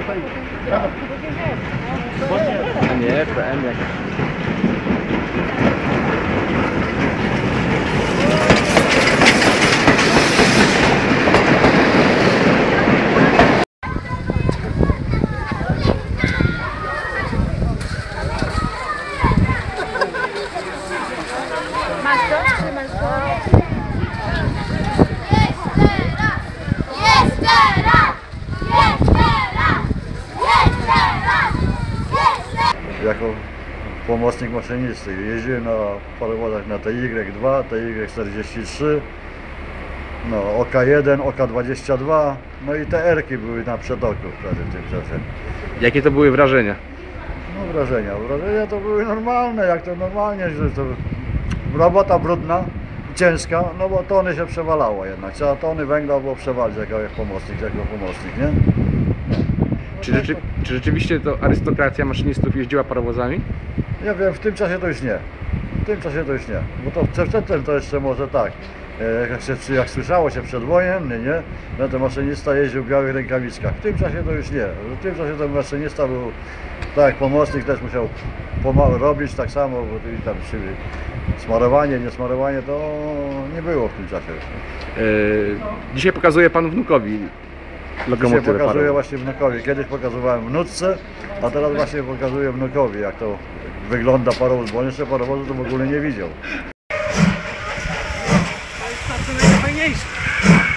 tutaj. A nie, PM jak... Masz to? Czy masz to? Jeszcze raz! Jeszcze raz! Jeszcze raz! Jeszcze raz! Jako pomocnik maszynisty jeździłem na parowozach na TY2, TY43, no OK1, OK22, no i te Erki były na przetoku wtedy w tym czasie. Jakie to były wrażenia? No wrażenia, wrażenia to były normalne, jak to normalnie, że to robota brudna, ciężka, no bo tony się przewalało jednak, trzeba tony węgla było przewalić jako pomocnik, jako pomocnik, nie? Czy, rzeczy, czy rzeczywiście to arystokracja maszynistów jeździła parowozami? Ja wiem, w tym czasie to już nie. W tym czasie to już nie. Bo to przedtem to jeszcze może tak. e, Jak, się, jak słyszało się przedwojenny, nie? No to maszynista jeździł w białych rękawiczkach. W tym czasie to już nie. W tym czasie to maszynista był, tak pomocnik też musiał robić tak samo, bo tam przy, smarowanie, nie smarowanie to nie było w tym czasie. Yy, dzisiaj pokazuje pan wnukowi Dzisiaj lokomotywy pokazuję właśnie wnukowi. Kiedyś pokazywałem wnuczce, a teraz właśnie pokazuję wnukowi, jak to wygląda parowóz, bo on jeszcze parowozu to w ogóle nie widział. To jest fajniejsze.